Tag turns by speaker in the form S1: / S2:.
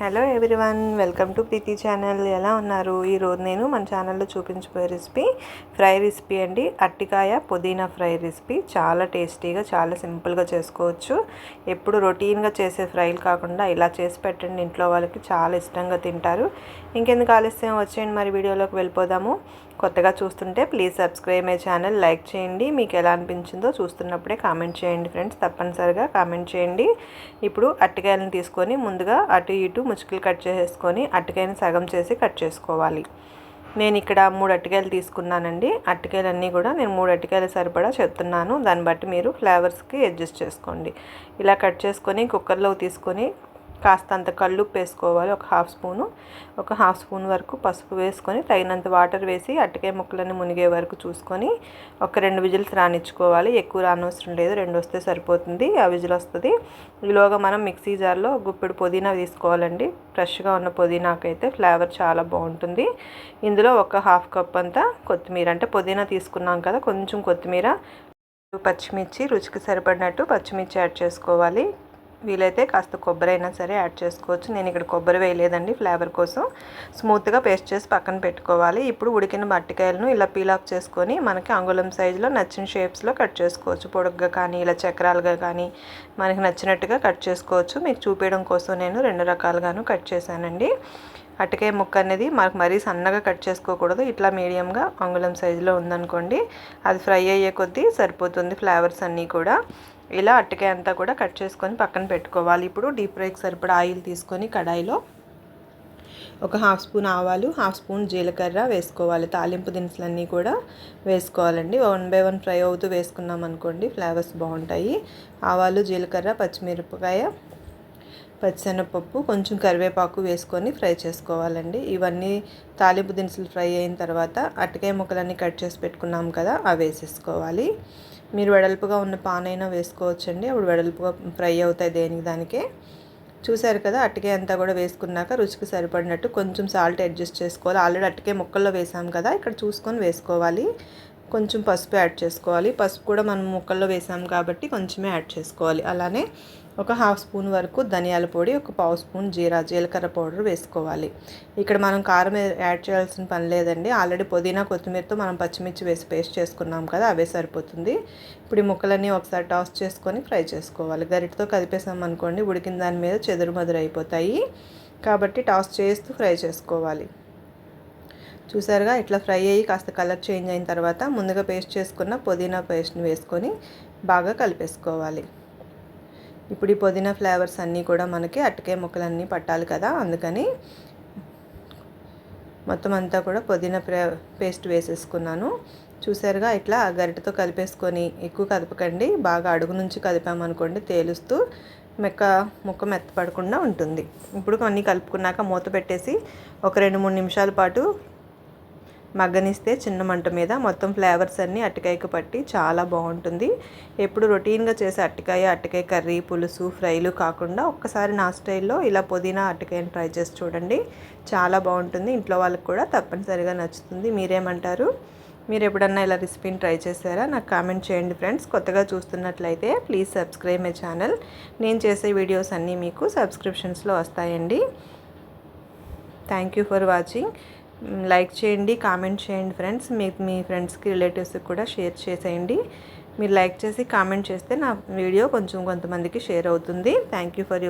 S1: Hello everyone welcome to Preethi channel ఎలా ఉన్నారు? ఈరోజు నేను మన ఛానల్లో చూపించబోయే రెసిపీ ఫ్రై రెసిపీ అండి. అట్టికాయ పుదీనా ఫ్రై రెసిపీ చాలా టేస్టీగా చాలా సింపుల్గా చేసుకోవచ్చు. ఎప్పుడు రొటీన్గా చేసే ఫ్రైలు కాకుండా ఇలా చేసి పెట్టండి. ఇంట్లో వాళ్ళకి చాలా ఇష్టంగా తింటారు. ఇంకెందుకు ఆలస్యం? వచ్చేయండి మరి వీడియోలోకి వెళ్ళిపోదాము. కొత్తగా చూస్తుంటే please subscribe my channel like చేయండి. మీకు ఎలా అనిపించిందో చూస్తున్నప్పుడే కామెంట్ చేయండి ఫ్రెండ్స్ తప్పనిసరిగా కామెంట్ చేయండి. ఇప్పుడు అట్టకాయలను తీసుకొని ముందుగా అటు ఇటు ముచ్చుకలు కట్ చేసేసుకొని అట్టకాయని సగం చేసి కట్ చేసుకోవాలి. నేను ఇక్కడ మూడు అట్టకాయలు తీసుకున్నానండి. అట్టికాయలన్నీ కూడా నేను మూడు అట్టకాయలు సరిపడా చెప్తున్నాను దాన్ని బట్టి మీరు ఫ్లేవర్స్కి అడ్జస్ట్ చేసుకోండి. ఇలా కట్ చేసుకొని కుక్కర్లో తీసుకొని కాస్తంత కల్లుప్పు వేసుకోవాలి ఒక హాఫ్ స్పూను. ఒక హాఫ్ స్పూన్ వరకు పసుపు వేసుకొని తగినంత వాటర్ వేసి అట్టకాయ ముక్కలన్నీ మునిగే వరకు చూసుకొని ఒక రెండు విజిల్స్ రానిచ్చుకోవాలి. ఎక్కువ రానవసరం లేదు రెండు వస్తే సరిపోతుంది ఆ విజిల్ వస్తుంది. ఈలోగా మనం మిక్సీ జార్లో గుప్పెడు పుదీనా తీసుకోవాలండి. ఫ్రెష్గా ఉన్న పుదీనాకైతే ఫ్లేవర్ చాలా బాగుంటుంది. ఇందులో ఒక హాఫ్ కప్ అంతా కొత్తిమీర అంటే పుదీనా తీసుకున్నాం కదా కొంచెం కొత్తిమీర పచ్చిమిర్చి రుచికి సరిపడినట్టు పచ్చిమిర్చి యాడ్ చేసుకోవాలి. వీలైతే కాస్త కొబ్బరి అయినా సరే యాడ్ చేసుకోవచ్చు. నేను ఇక్కడ కొబ్బరి వేయలేదండి ఫ్లేవర్ కోసం. స్మూత్గా పేస్ట్ చేసి పక్కన పెట్టుకోవాలి. ఇప్పుడు ఉడికిన మట్టికాయలను ఇలా పీలాక్ చేసుకొని మనకి అంగుళం సైజులో నచ్చిన షేప్స్లో కట్ చేసుకోవచ్చు. పొడుగ్గా కానీ ఇలా చక్రాలుగా కానీ మనకి నచ్చినట్టుగా కట్ చేసుకోవచ్చు. మీకు చూపించడం కోసం నేను రెండు రకాలుగాను కట్ చేశానండి. అట్టకాయ ముక్క అనేది మనకు మరీ సన్నగా కట్ చేసుకోకూడదు. ఇట్లా మీడియంగా అంగుళం సైజులో ఉందనుకోండి అది ఫ్రై అయ్యే కొద్దీ సరిపోతుంది ఫ్లేవర్స్ అన్నీ కూడా. ఇలా అట్టకాయ అంతా కూడా కట్ చేసుకొని పక్కన పెట్టుకోవాలి. ఇప్పుడు డీప్ ఫ్రైకి సరిపడా ఆయిల్ తీసుకొని కడాయిలో ఒక హాఫ్ స్పూన్ ఆవాలు హాఫ్ స్పూన్ జీలకర్ర వేసుకోవాలి. తాలింపు దినుసులన్నీ కూడా వేసుకోవాలండి. వన్ బై వన్ ఫ్రై అవుతూ వేసుకున్నాం అనుకోండి ఫ్లేవర్స్ బాగుంటాయి. ఆవాలు జీలకర్ర పచ్చిమిరపకాయ పచ్చిశనగపప్పు కొంచెం కరివేపాకు వేసుకొని ఫ్రై చేసుకోవాలండి. ఇవన్నీ తాలింపు దినుసులు ఫ్రై అయిన తర్వాత అట్టకాయ ముక్కలన్నీ కట్ చేసి పెట్టుకున్నాం కదా అవి వేసేసుకోవాలి. మీరు వెడల్పుగా ఉన్న పాన్ అయినా వేసుకోవచ్చండి. అప్పుడు వెడల్పుగా ఫ్రై అవుతాయి దేనికి దానికే. చూసారు కదా అట్టకాయ అంతా కూడా వేసుకున్నాక రుచికి సరిపడినట్టు కొంచెం సాల్ట్ అడ్జస్ట్ చేసుకోవాలి. ఆల్రెడీ అట్టకాయ ముక్కల్లో వేసాం కదా ఇక్కడ చూసుకొని వేసుకోవాలి. కొంచెం పసుపు యాడ్ చేసుకోవాలి. పసుపు కూడా మనం ముక్కల్లో వేసాం కాబట్టి కొంచెమే యాడ్ చేసుకోవాలి. అలానే ఒక హాఫ్ స్పూన్ వరకు ధనియాల పొడి ఒక పావు స్పూన్ జీరా జీలకర్ర పౌడర్ వేసుకోవాలి. ఇక్కడ మనం కారం యాడ్ చేయాల్సిన పని లేదండి. ఆల్రెడీ పుదీనా కొత్తిమీరతో మనం పచ్చిమిర్చి వేసి పేస్ట్ చేసుకున్నాం కదా అవే సరిపోతుంది. ఇప్పుడు ఈ ముక్కలన్నీ ఒకసారి టాస్ చేసుకొని ఫ్రై చేసుకోవాలి. గరిటతో కదిపేసాం అనుకోండి ఉడికిన దాని మీద చెదురు మదురు అయిపోతాయి. కాబట్టి టాస్ చేస్తూ ఫ్రై చేసుకోవాలి. చూసారుగా ఇట్లా ఫ్రై అయ్యి కాస్త కలర్ చేంజ్ అయిన తర్వాత ముందుగా పేస్ట్ చేసుకున్న పుదీనా పేస్ట్ని వేసుకొని బాగా కలిపేసుకోవాలి. ఇప్పుడు ఈ పుదీనా ఫ్లేవర్స్ అన్నీ కూడా మనకి అట్టకాయ ముక్కలన్నీ పట్టాలి కదా అందుకని మొత్తం అంతా కూడా పుదీనా పేస్ట్ వేసేసుకున్నాను. చూసారుగా ఇట్లా గరిటతో కలిపేసుకొని ఎక్కువ కదపకండి బాగా అడుగు నుంచి కదిపామనుకోండి తేలుస్తూ మెక్క ముక్క మెత్తపడకుండా ఉంటుంది. ఇప్పుడు కొన్ని కలుపుకున్నాక మూత పెట్టేసి ఒక రెండు మూడు నిమిషాల పాటు మగ్గనిస్తే చిన్న మంట మీద మొత్తం ఫ్లేవర్స్ అన్నీ అట్టకాయకు పట్టి చాలా బాగుంటుంది. ఎప్పుడు రొటీన్గా చేసే అట్టకాయ అట్టకాయ కర్రీ పులుసు ఫ్రైలు కాకుండా ఒక్కసారి నా స్టైల్లో ఇలా పుదీనా అట్టకాయని ట్రై చేసి చూడండి. చాలా బాగుంటుంది. ఇంట్లో వాళ్ళకి కూడా తప్పనిసరిగా నచ్చుతుంది. మీరేమంటారు? మీరు ఎప్పుడన్నా ఇలా రెసిపీని ట్రై చేశారా? నాకు కామెంట్ చేయండి ఫ్రెండ్స్. కొత్తగా చూస్తున్నట్లయితే ప్లీజ్ సబ్స్క్రైబ్ మై ఛానల్. నేను చేసే వీడియోస్ అన్నీ మీకు సబ్స్క్రిప్షన్స్లో వస్తాయండి. Thank you for watching. Like చేయండి కామెంట్ చేయండి ఫ్రెండ్స్. మీ మీ ఫ్రెండ్స్కి రిలేటివ్స్కి కూడా షేర్ చేసేయండి. మీరు లైక్ చేసి కామెంట్ చేస్తే నా వీడియో కొంచెం కొంతమందికి షేర్ అవుతుంది. Thank you for your